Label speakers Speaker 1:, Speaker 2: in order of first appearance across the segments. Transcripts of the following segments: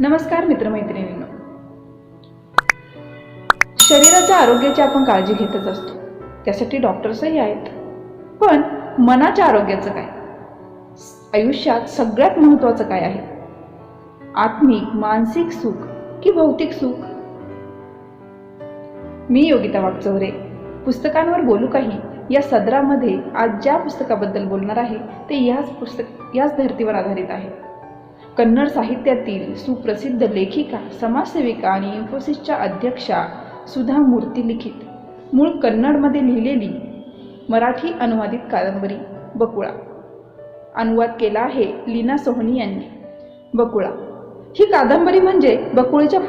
Speaker 1: नमस्कार मित्रमैत्रिणींनो. शरीराच्या आरोग्याची आपण काळजी घेतच असतो. त्यासाठी डॉक्टर्सही आहेत. पण मनाच्या आरोग्याचं काय? आयुष्यात सगळ्यात महत्त्वाचं काय आहे? आत्मिक मानसिक सुख की भौतिक सुख? मी योगिता वागचौरे पुस्तकांवर बोलू काही या सदरामध्ये आज ज्या पुस्तकाबद्दल बोलणार आहे ते याच पुस्तक याच धर्तीवर आधारित आहे. कन्नड साहित्यातील सुप्रसिद्ध लेखिका समाजसेविका आणि इन्फोसिसच्या अध्यक्षा सुधा मूर्ती लिखित. मूळ कन्नडमध्ये लिहिलेली मराठी अनुवादित कादंबरी बकुळा. अनुवाद केला आहे लीना सोहनी यांनी बकुळा. ही कादंबरी म्हणजे बकुळीच्या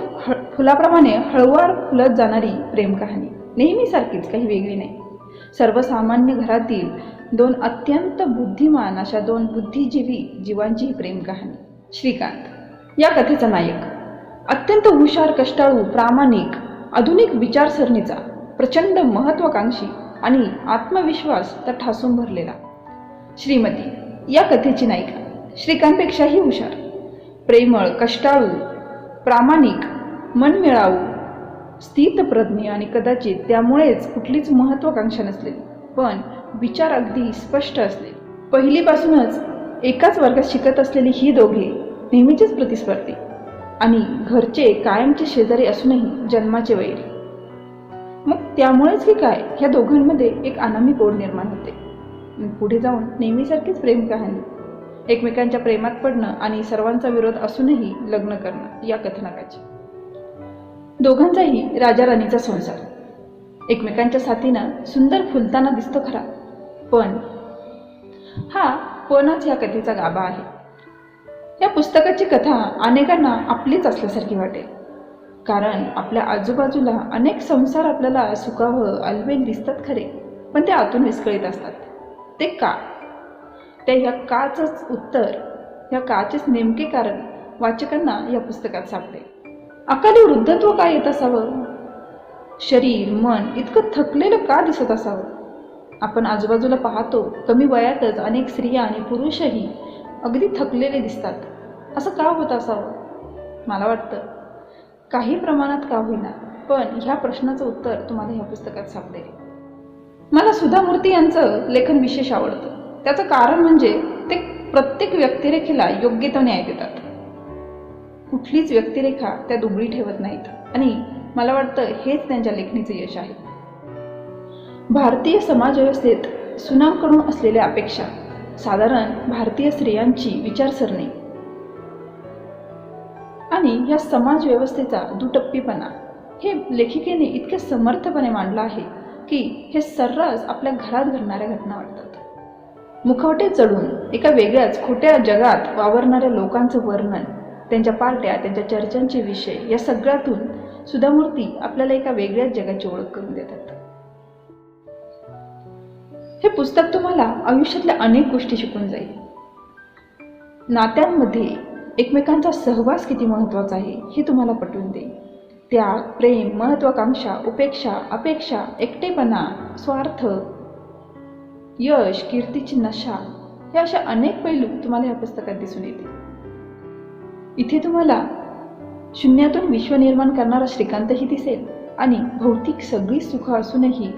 Speaker 1: फुलाप्रमाणे हळूवार फुलत जाणारी प्रेमकहाणी नेहमीसारखीच काही वेगळी नाही. सर्वसामान्य घरातील दोन अत्यंत बुद्धिमान अशा दोन बुद्धिजीवी जीवांची ही प्रेम कहाणी. श्रीकांत या कथेचा नायक. अत्यंत हुशार कष्टाळू प्रामाणिक आधुनिक विचारसरणीचा प्रचंड महत्वाकांक्षी आणि आत्मविश्वास तर ठासून भरलेला श्रीमती या कथेची नायिका श्रीकांतपेक्षाही हुशार. प्रेमळ कष्टाळू प्रामाणिक मनमिळावू स्थितप्रज्ञ आणि कदाचित त्यामुळेच कुठलीच महत्वाकांक्षा नसलेली पण विचार अगदी स्पष्ट असले. पहिलीपासूनच एकाच वर्गात शिकत असलेली ही दोघे नेहमीचेच प्रतिस्पर्धी. आणि घरचे कायमचे शेजारी असूनही जन्माचे वैर. मग त्यामुळेच की काय? ह्या दोघांमध्ये एक अनामिक ओढ निर्माण होते. पुढे जाऊन नेहमीसारखीच प्रेम कहाणी. एकमेकांच्या प्रेमात पडणं आणि सर्वांचा विरोध असूनही लग्न करणं या कथनाकाची. दोघांचाही राजा राणीचा संसार. एकमेकांच्या साथीनं सुंदर फुलताना दिसतो खरा. पण हा पणच या कथेचा गाभा आहे? या पुस्तकाची कथा अनेकांना आपलीच असल्यासारखी वाटेल. कारण आपल्या आजूबाजूला अनेक संसार आपल्याला सुखावं अलबेल दिसतात खरे पण ते आतून विस्कळीत असतात. ते का ते ह्या काचंच उत्तर ह्या काचेच नेमके कारण वाचकांना या पुस्तकात सापडेल अकाली वृद्धत्व का येत असावं? शरीर मन इतकं थकलेलं का दिसत असावं? आपण आजूबाजूला पाहतो कमी वयातच अनेक स्त्रिया आणि पुरुषही अगदी थकलेले दिसतात. असं का होत असावं? मला वाटतं. काही प्रमाणात का होईना पण ह्या प्रश्नाचं उत्तर तुम्हाला ह्या पुस्तकात सापडेल. मला सुधा मूर्ती यांचं लेखन विशेष आवडतं. त्याचं कारण म्हणजे ते प्रत्येक व्यक्तिरेखेला योग्य तो न्याय देतात. कुठलीच व्यक्तिरेखा त्या दुबळी ठेवत नाहीत. आणि मला वाटतं हेच त्यांच्या लेखणीचं यश आहे. भारतीय समाजव्यवस्थेत सुनामकडून असलेल्या अपेक्षा साधारण भारतीय स्त्रियांची विचारसरणी. आणि या समाज व्यवस्थेचा दुटप्पीपणा. हे लेखिकेने इतके समर्थपणे मांडलं आहे की हे सर्रास आपल्या घरात घडणाऱ्या घटना वाटतात. मुखवटे चढून एका वेगळ्याच खोट्या जगात वावरणाऱ्या लोकांचं वर्णन त्यांच्या पार्ट्या त्यांच्या चर्चांचे विषय या सगळ्यातून सुधामूर्ती आपल्याला एका वेगळ्याच जगाची ओळख करून देतात. पुस्तक तुम्हाला आयुष्यातल्या अनेक गोष्टी शिकून जाईल. नात्यांमध्ये एकमेकांचा सहवास किती महत्त्वाचा आहे हे तुम्हाला पटवून देईल त्याग प्रेम महत्त्वाकांक्षा उपेक्षा अपेक्षा एकटेपणा स्वार्थ यश कीर्तीची नशा हे अशा अनेक पैलू तुम्हाला या पुस्तकात दिसून येतील. इथे तुम्हाला शून्यातून विश्व निर्माण करणारा श्रीकांतही दिसेल आणि भौतिक सगळी सुख असूनही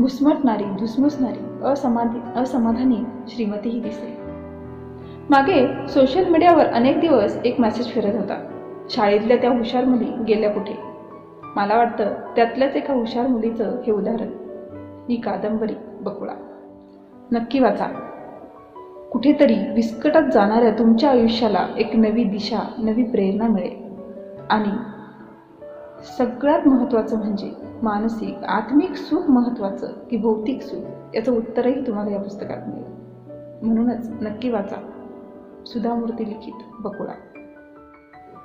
Speaker 1: घुसमटणारी धुसमुसणारी असमाधी असमाधानी श्रीमतीही दिसेल. मागे सोशल मीडियावर अनेक दिवस एक मेसेज फिरत होता. शाळेतल्या त्या हुशार मुली गेल्या कुठे? मला वाटतं त्यातल्याच एका हुशार मुलीचं हे उदाहरण. ही कादंबरी बकुळा. नक्की वाचा. कुठेतरी विस्कटत जाणाऱ्या तुमच्या आयुष्याला एक नवी दिशा नवी प्रेरणा मिळेल. आणि सगळ्यात महत्त्वाचं म्हणजे मानसिक आत्मिक सुख महत्त्वाचं की भौतिक सुख? याचं उत्तरही तुम्हाला या पुस्तकात मिळेल. म्हणूनच नक्की वाचा. सुधामूर्ती लिखित बकुळा.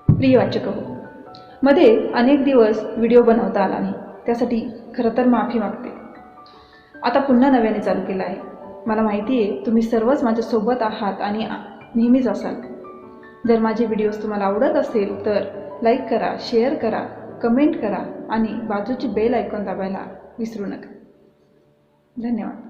Speaker 1: प्रिय वाचक हो मध्ये अनेक दिवस व्हिडिओ बनवता आला नाही. त्यासाठी खरं तर माफी मागते. आता पुन्हा नव्याने चालू केलं आहे. मला माहिती आहे तुम्ही सर्वच माझ्यासोबत आहात आणि आ- नेहमीच असाल. जर माझे व्हिडिओज तुम्हाला आवडत असेल तर लाईक करा शेअर करा कमेंट करा आणि बाजूची बेल ऐकून दाबायला विसरू नका. धन्यवाद.